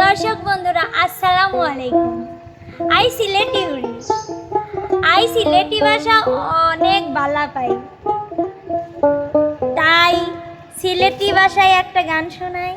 দর্শক বন্ধুরা, আসসালামু আলাইকুম। আই সিলেটি উড়িস আই সিলেটি ভাষা অনেক বালা পাই তাই সিলেটি ভাষায় একটা গান শোনায়